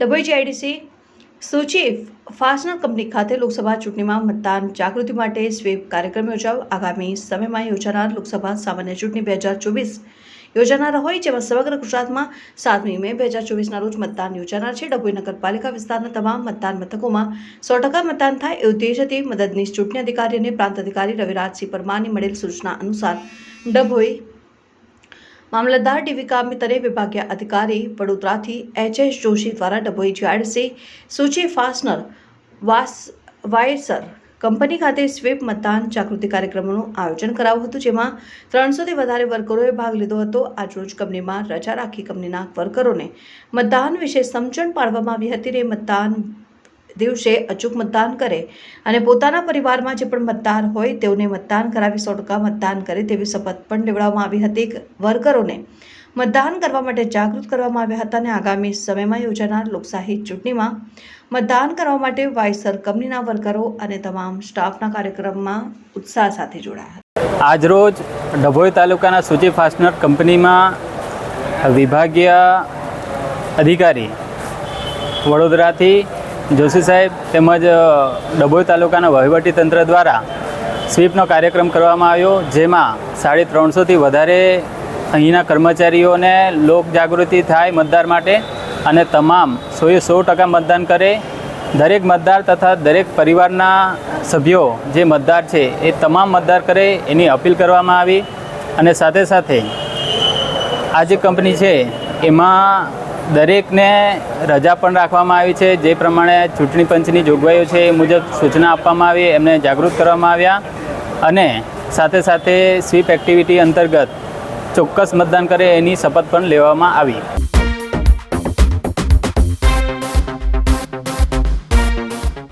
Dabhoi GIDC Suchi fastener company ખાતે લોકસભા ચૂંટણીમાં મતદાન જાગૃતિ માટે સ્વીપ કાર્યક્રમ યોજાયો. આગામી સમયમાં યોજાનાર લોકસભા સામાન્ય ચૂંટણી બે હજાર ચોવીસ યોજાનાર હોય જેમાં સમગ્ર ગુજરાતમાં સાતમી મે બે હજાર ચોવીસના રોજ મતદાન યોજાનાર છે. ડભોઈ નગરપાલિકા વિસ્તારના તમામ મતદાન મથકોમાં સો ટકા મતદાન થાય એ ઉદ્દેશ્યથી મદદનીશ ચૂંટણી અધિકારી અને પ્રાંત અધિકારી રવિરાજસિંહ પરમારની મળેલ સૂચના અનુસાર ડભોઈ મામલતદાર ટીવી કામિતરે વિભાગીય અધિકારી વડોદરાથી એચ એસ જોશી દ્વારા ડભોઈ જીઆરસી સૂચિ ફાસ્ટનર, વાસ, વાયસર કંપની ખાતે સ્વીપ મતદાન જાગૃતિ કાર્યક્રમનું આયોજન કરાયું હતું, જેમાં ત્રણસોથી વધારે વર્કરોએ ભાગ લીધો હતો. આજરોજ કંપનીમાં રજા રાખી કંપનીના વર્કરોને મતદાન વિશે સમજણ પાડવામાં આવી હતી. અને મતદાન દિવસે અચૂક મતદાન કરે અને પોતાના પરિવારમાં જે પણ મતદાર હોય તેઓને મતદાન કરાવી સો ટકા મતદાન કરે તેવી શપથ પણ લેવડાવવામાં આવી હતી. વર્કરોને મતદાન કરવા માટે જાગૃત કરવામાં આવ્યા હતા અને આગામી સમયમાં યોજાનાર લોકશાહી ચૂંટણીમાં મતદાન કરવા માટે વાયસર કંપનીના વર્કરો અને તમામ સ્ટાફના કાર્યક્રમમાં ઉત્સાહ સાથે જોડાયા હતા. આજરોજ ડભોઈ તાલુકાના સૂચિ ફાસ્ટનર કંપનીમાં વિભાગીય અધિકારી વડોદરાથી જોશી સાહેબ તેમજ ડભોઈ તાલુકાના વહીવટી તંત્ર દ્વારા સ્વીપનો કાર્યક્રમ કરવામાં આવ્યો, જેમાં સાડી ત્રણસોથી વધારે અહીંના કર્મચારીઓને લોક જાગૃતિ થાય મતદાર માટે અને તમામ સોએ સો ટકા મતદાન કરે. દરેક મતદાર તથા દરેક પરિવારના સભ્યો જે મતદાર છે એ તમામ મતદાર કરે એની અપીલ કરવામાં આવી. અને સાથે સાથે આ જે કંપની છે, એમાં દરેકને રજા પણ રાખવામાં આવી છે. જે પ્રમાણે ચૂંટણી પંચની જોગવાઈઓ છે એ મુજબ સૂચના આપવામાં આવી, એમને જાગૃત કરવામાં આવ્યા અને સાથે સાથે સ્વીપ એક્ટિવિટી અંતર્ગત ચોક્કસ મતદાન કરે એની શપથ પણ લેવામાં આવી.